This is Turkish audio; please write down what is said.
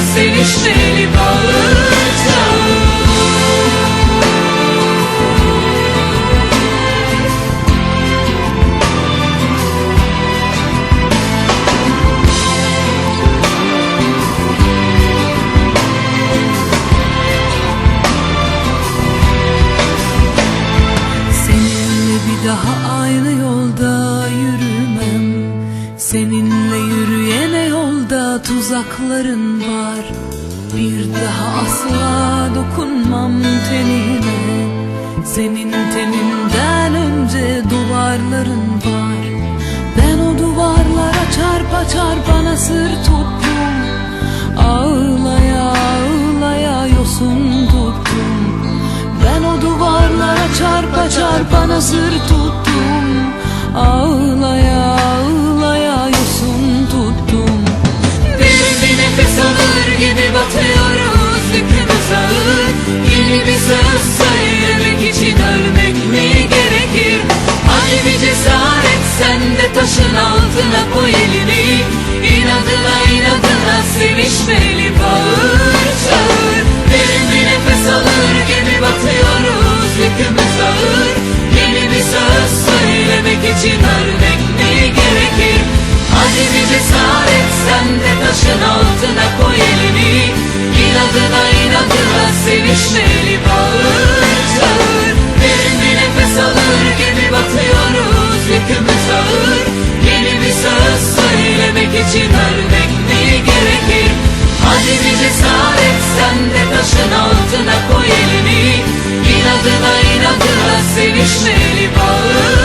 sevişmeli bağır çağır Seninle bir daha aynı yolda yürümem. Seninle tuzakların var. Bir daha asla dokunmam tenine. Senin teninden önce duvarların var. Ben o duvarlara çarpa çarpa nasır tuttum. Ağlaya ağlaya yosun tuttum. Ben o duvarlara çarpa çarpa nazır tuttum. Ağlaya taşın altına koy elini. İnadına inadına sevişmeli bağır çağır. Derin bir nefes alır gibi batıyoruz Yükümüz ağır Yeni bir söz söylemek için ölmek mi gerekir? Hadi bir cesaret sen de taşın altına koy elini. İnadına inadına sevişmeli bağır çağır. Derin bir nefes alır gibi batıyoruz Yükümüz ağır sevişmeli bağır